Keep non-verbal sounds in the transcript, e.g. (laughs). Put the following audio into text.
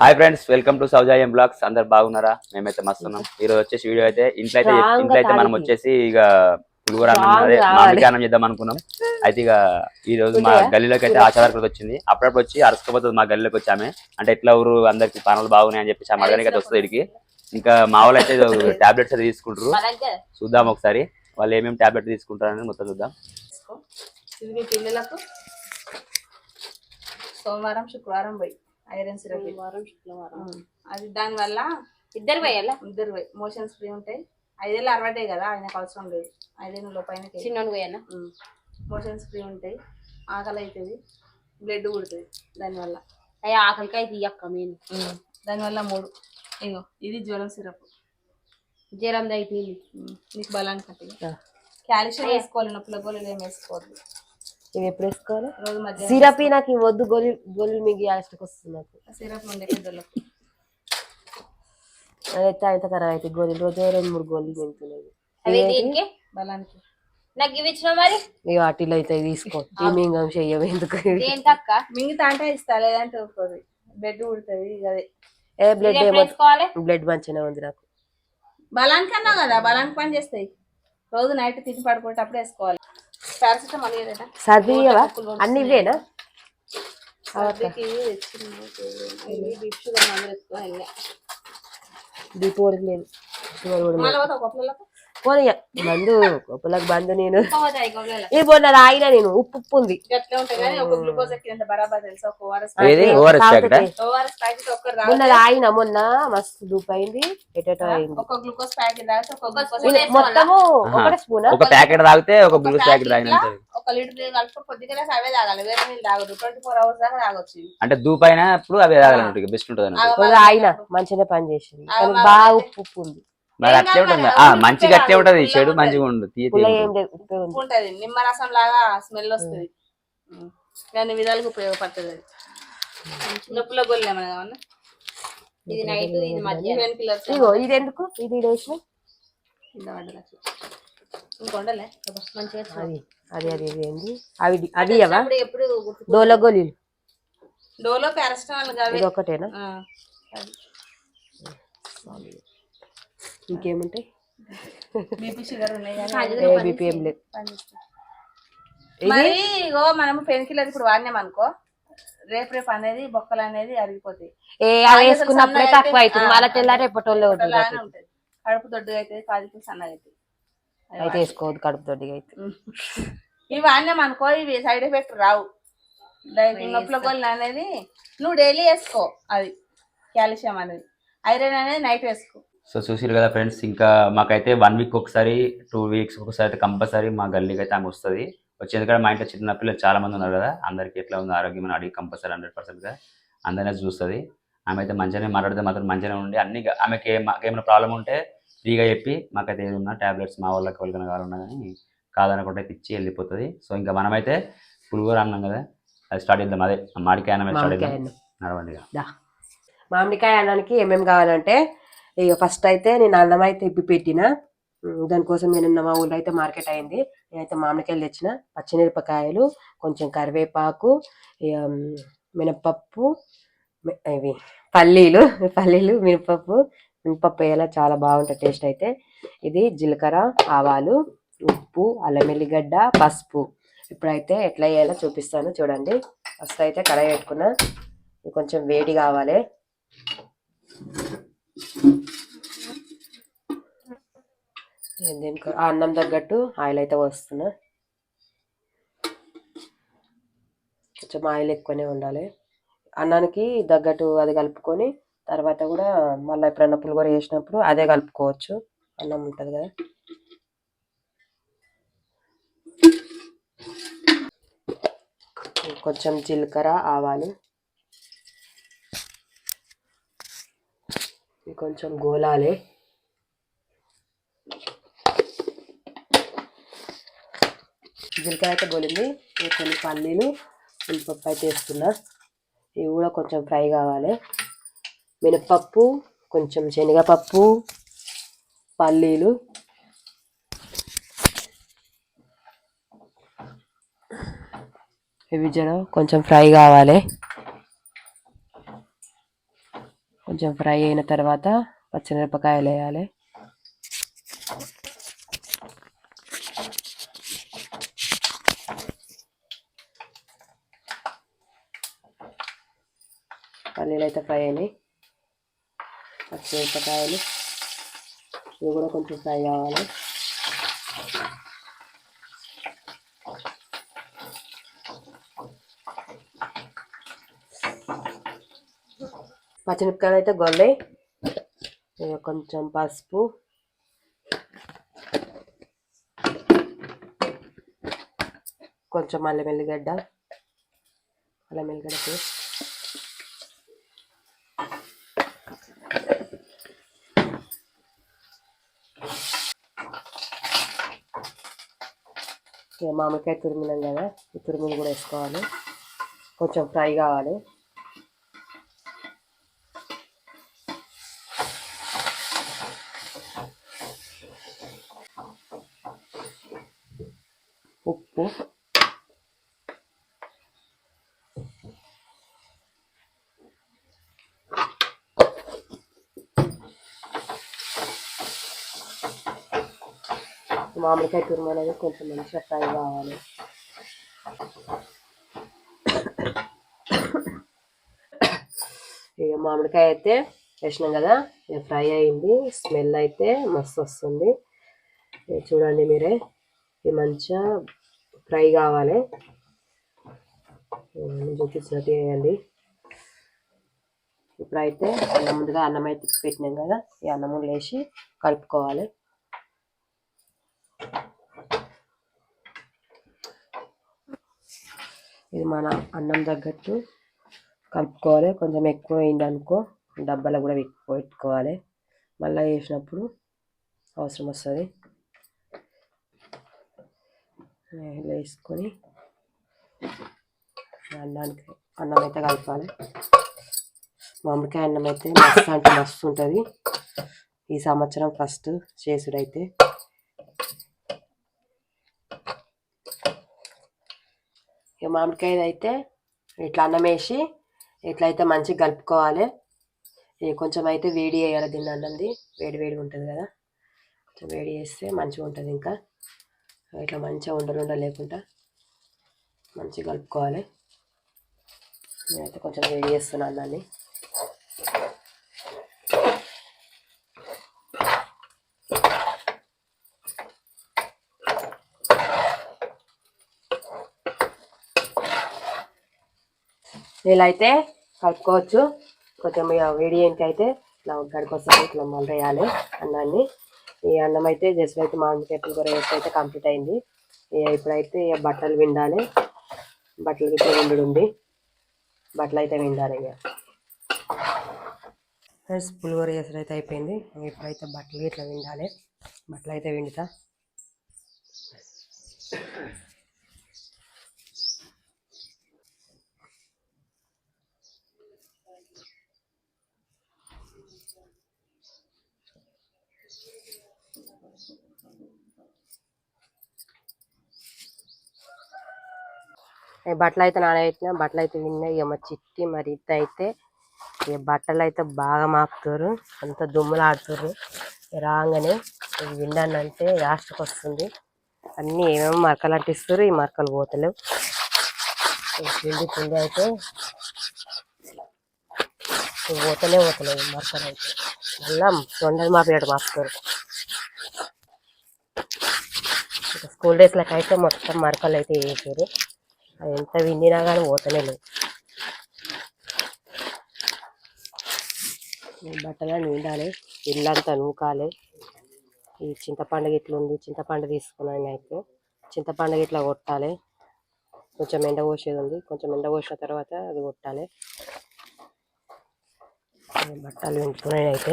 Hi friends welcome to సౌజాయం blogs. అందరు బాగున్నారా? మేమైతే మస్తున్నాం ఈ రోజు వచ్చేసి వీడియో అయితే ఇంట్లో అయితే ఇంట్లో అయితే మనం. వచ్చేసి ఇక పులిగోర అదే చేద్దాం అనుకున్నాం. అయితే ఇక ఈ రోజు మా? గల్లీలోకి అయితే ఆచారాలకు వచ్చింది. అప్పుడప్పుడు వచ్చి అరుచుకోపోతుంది మా గల్లీలోకి వచ్చామే. అంటే ఎట్లా ఊరు అందరికి పనులు బాగున్నాయి అని చెప్పేసి అడగడానికి అయితే వస్తుంది ఇడికి. ఇంకా మా వాళ్ళు అయితే టాబ్లెట్స్ అయితే తీసుకుంటారు చూద్దాం ఒకసారి. వాళ్ళు ఏమేమి టాబ్లెట్ తీసుకుంటారని మొత్తం చూద్దాం. పిల్లలకు సోమవారం శుక్రవారం పోయి. ఐరన్ సిరప్ శుక్రవారం శుక్రవారం అది దానివల్ల ఇద్దరు పోయాలా? ఇద్దరు పోయి. మోషన్స్ ఫ్రీ ఉంటాయి. ఐదేళ్ళు అరవడే కదా ఆయనకు అవసరం లేదు. ఐదేళ్ళు లోపైన చిన్నోడు పోయాలా? మోషన్స్ ఫ్రీ ఉంటాయి. ఆకలి అవుతుంది బ్లడ్ కుడుతుంది దానివల్ల. అయ్యా ఆకలికాయ తీయక్క నేను దానివల్ల మూడు. ఇగో ఇది జ్వరం సిరప్. జ్వరం అయితే నీకు బలానికి కట్టి కాల్షియం వేసుకోవాలి నొప్పుల గోళీలు ఏం వేసుకోవద్దు. ఇవి ఎప్పుడు వేసుకోవాలి? సిరప్ నాకు వద్దు గోలి గోలి మీకు గ్యాస్ట్కి వస్తుంది నాకు. సిరప్ అదైతే అయితే ఖరాబ్ అయితే గోళీలు. రోజు రెండు మూడు గోళీలు తింటున్నాయి బలానికి. నాకు ఇవి ఇచ్చిన మరి? ఇవి వాటిలో అయితే తీసుకో. (laughs) మింగం చెయ్యం ఎందుకు? ఏంటక్క మిగతా అంటే ఇస్తా లేదంటే ఊరుకోదు బెడ్ ఉడుతుంది ఇక అదే. ఏ బ్లడ్ బ్లడ్ మంచిగా ఉంది నాకు. బలానికి అన్నా కదా బలానికి పని చేస్తాయి. రోజు నైట్ తిని పడుకునేటప్పుడు వేసుకోవాలి. సర్దియవా అన్ని ఇవేనా సర్దికి తెచ్చింది. బీప్ షుగర్ మందులు వేసుకో వెళ్ళా దీపు కూడా లేదు షుగర్ కూడా పోనీ మందు గొప్పలకు బంధు నేను. మొన్న తాగిన నేను ఉప్పు ఉప్పు ఉంది. మొన్న తాగిన మొన్న మస్తు దూపు అయింది ఎటెటో అయింది. ఇది మొత్తము ఒకటే స్పూన్? ఒక ప్యాకెట్ తాగితే ఒక గ్లూకోజ్ ప్యాకెట్ తాగినంత ఒక లీటర్ నీళ్ళు కలుపుకొని కొద్దిగా అవే తాగాలి. వేరే నీళ్ళు తాగదు ట్వంటీ ఫోర్ అవర్స్ దాకా తాగొచ్చు అవి తాగాలన్నట్టు బెస్ట్ ఉంటుంది అన్నట్టు ఆ, తాగిన మంచిగా పని చేసింది కానీ బాగా ఉప్పు ఉప్పు ఉంది. మరి అట్లే ఉంటుంది ఆ మంచిగా అట్లే ఉంటది చెడు మంచిగా ఉండదు తీయ ఉంటది. నిమ్మరసం లాగా స్మెల్ వస్తుంది. దాని విధాలుగా ఉపయోగపడుతుంది అది. నొప్పుల గొల్లు ఇది నైట్ ఇది మధ్యాహ్నం. ఇగో ఇది ఎందుకు? ఇది వేసిన? ఇంకొండలే మంచిగా అది అది అది ఏంది? అవి అవా డోల గోళీలు డోలో పారాసిటమాల్ కావే. ఇది ఒకటేనా ఆ, అది. ఇంకేముంటాయి? బీపీ షుగర్ ఉన్నాయి కానీ ఏ బీపీ ఏం లేదు. పనిచేస్తాయి. ఇది మరి ఇగో మనం పెయిన్ కిల్లర్ ఇప్పుడు వాడినాం అనుకో రేపు రేపు అనేది బొక్కలు అనేది అరిగిపోతాయి. ఏ అవి వేసుకున్నప్పుడే తక్కువ అవుతుంది. మళ్ళీ తెల్లారి అలానే ఉంటుంది. కడుపు దొడ్డుగా అవుతుంది కాజుకు సన్నగా అవుతుంది అయితే వేసుకోవద్దు కడుపు దొడ్డిగా అయితే. ఇవి వాడినాం అనుకో ఇవి సైడ్ ఎఫెక్ట్ రావు. నొప్పుల గోళ్ళు అనేది నువ్వు డైలీ వేసుకో అది కాల్షియం అనేది. ఐరన్ అనేది నైట్ వేసుకో. సో చూసిరు కదా ఫ్రెండ్స్ ఇంకా మాకైతే వన్ వీక్ ఒకసారి టూ వీక్స్ ఒకసారి అయితే కంపల్సరీ మా గల్లీకి అయితే ఆమె వస్తుంది. వచ్చి ఎందుకంటే మా ఇంట్లో చిన్న పిల్లలు చాలా మంది ఉన్నారు కదా అందరికి ఎట్లా ఉంది ఆరోగ్యం అని అడిగి కంపల్సరీ హండ్రెడ్ పర్సెంట్గా అందరినీ చూస్తుంది. ఆమె అయితే మంచిగానే మాట్లాడితే మాత్రం మంచిగానే ఉండి అన్ని ఆమెకి మాకేమైనా ప్రాబ్లం ఉంటే ఫ్రీగా చెప్పి మాకైతే ఏది ఉన్నా టాబ్లెట్స్ మా వాళ్ళకి ఎవరికైనా కావాలన్నా కానీ కాదనకుండా అయితే ఇచ్చి వెళ్ళిపోతుంది. సో ఇంకా మనమైతే పులిగోర అన్నాం కదా అది స్టార్ట్ చేద్దాం. అదే మాడికాయ అన్నం స్టార్ట్ మామిడికాయ చేద్దాం. నడవండి మామిడికాయ అన్నానికి ఏమేమి కావాలంటే ఇక ఫస్ట్ అయితే నేను అన్నం అయితే ఇప్పి పెట్టిన. దానికోసం నేను మా ఊళ్ళో అయితే మార్కెట్ అయింది. నేనైతే మామిడికాయలు తెచ్చిన పచ్చిమిరపకాయలు కొంచెం కరివేపాకు ఇక, మినపప్పు ఇవి పల్లీలు పల్లీలు మినపప్పు మినపప్పు వేయాల చాలా బాగుంటుంది టేస్ట్ అయితే. ఇది జీలకర్ర ఆవాలు ఉప్పు అల్లం ఎల్లిగడ్డ పసుపు. ఇప్పుడైతే ఎట్లా వేయాలో చూపిస్తాను చూడండి. ఫస్ట్ అయితే కడాయి పెట్టుకున్నా. కొంచెం వేడి కావాలి. దీనికి అన్నం తగ్గట్టు ఆయిల్ అయితే వస్తున్నా కొంచెం ఆయిల్ ఎక్కువనే ఉండాలి. అన్నానికి తగ్గట్టు అది కలుపుకొని తర్వాత కూడా మళ్ళీ ఎప్పుడైనా పులిగూర చేసినప్పుడు అదే కలుపుకోవచ్చు. అన్నం ఉంటుంది కదా. కొంచెం జీలకర్ర ఆవాలు ఇంకొంచెం కొంచెం గోలాలి. జీలకర్ర అయితే గోలింది. కొన్ని పల్లీలు మినపప్పు అయితే వేస్తున్నా. ఇవి కూడా కొంచెం ఫ్రై కావాలి. మినపప్పు కొంచెం శనగపప్పు పల్లీలు. ఇవి జనం కొంచెం ఫ్రై కావాలి. కొంచెం ఫ్రై అయిన తర్వాత పచ్చిమిరపకాయలు వేయాలి. పల్లీలు అయితే ఫ్రై అయినాయి. పచ్చిమిరపకాయలు. ఇవి కూడా కొంచెం ఫ్రై కావాలి. పచ్చిమిరపకాయలు అయితే గొల్లయి కొంచెం పసుపు. కొంచెం అల్లం ఎల్లిగడ్డ అల్లం ఎల్లిగడ్డ పేస్ట్ మామిడికాయ తురిమినాం కదా ఈ తురిమిని కూడా వేసుకోవాలి. కొంచెం ఫ్రై కావాలి. ఉప్పు మామిడికాయ తురుము అనేది కొంచెం మంచిగా ఫ్రై కావాలి. ఇక మామిడికాయ అయితే వేసినాం కదా ఇక ఫ్రై అయింది స్మెల్ అయితే మస్తు వస్తుంది. చూడండి మీరే ఇది మంచిగా ఫ్రై కావాలి. చూపించినట్టు వేయండి ఇప్పుడైతే అన్నం ముందుగా అన్నం అయితే పెట్టినాం కదా ఈ అన్నం లేచి కలుపుకోవాలి. ఇది మన అన్నం తగ్గట్టు కలుపుకోవాలి. కొంచెం ఎక్కువ అయిందనుకో డబ్బాలో కూడా ఎక్కువ పెట్టుకోవాలి. మళ్ళీ వేసినప్పుడు అవసరం వస్తుంది. ఇలా వేసుకొని అన్నానికి అన్నం అయితే కలపాలి. మామిడికాయ అన్నం అయితే మస్తు అంటే మస్తు ఉంటుంది. ఈ సంవత్సరం ఫస్ట్ చేసుడైతే. ఇక మామిడికాయ అయితే ఇట్లా అన్నం వేసి ఇట్లా అయితే మంచిగా కలుపుకోవాలి. ఇక కొంచెం అయితే వేడి వేయాలి దీన్ని అన్నంది. వేడి వేడిగా ఉంటుంది కదా. కొంచెం వేడి చేస్తే మంచిగా ఉంటుంది ఇంకా. ఇట్లా మంచిగా ఉండలు ఉండలు లేకుండా మంచిగా కలుపుకోవాలి. నేనైతే కొంచెం వేడి చేస్తున్నాను దాన్ని ఇలా అయితే కలుపుకోవచ్చు. కొంచెం వేడి ఏంటి అయితే ఇట్లా గడికొస్తుంది ఇట్లా మళ్ళీ వేయాలి అన్నాన్ని. ఈ అన్నం అయితే జస్ట్ అయితే మామిడి చెట్లు కూర వేసి అయితే కంప్లీట్ అయింది. ఇక ఇప్పుడైతే ఇక బట్టలు విండాలి. బట్టలు ఇట్లా విండు ఉంది బట్టలు అయితే విండాలి ఇక ఫ్రెండ్స్ పులిహోర చేసిన అయితే అయిపోయింది. ఇప్పుడైతే బట్టలు ఇట్లా విండాలి. బట్టలు అయితే విండుతా. బట్టలు అయితే నానబెట్టిన బట్టలు అయితే విన్నాయి ఇక మా చిట్టి మరి ఇత్త అయితే ఇక బట్టలు అయితే బాగా మాపుతారు అంత దుమ్ములు ఆడుతారు రాగానే ఇది విన్నానంటే లాస్ట్కి వస్తుంది. అన్నీ ఏమేమి మరకలు అంటిస్తారు ఈ మరకలు పోతలేవు. పిండి పిండి అయితే పోతలే పోతలేవు ఈ మరకలు అయితే మళ్ళీ తొండలు మాపేట మాపుతారు స్కూల్ డేస్లకు అయితే మొత్తం మరకలు అయితే వేసారు అది ఎంత విండినా కానీ పోతనే లేదు. బట్టలు నిండాలి ఇల్లంతా నూకాలి. ఈ చింతపండు ఇట్లా ఉంది చింతపండు తీసుకున్నాను అయితే చింతపండు ఇట్లా కొట్టాలి. కొంచెం ఎండ పోసేది ఉంది కొంచెం ఎండ పోసిన తర్వాత అది కొట్టాలి. బట్టలు వింటున్నాయి అయితే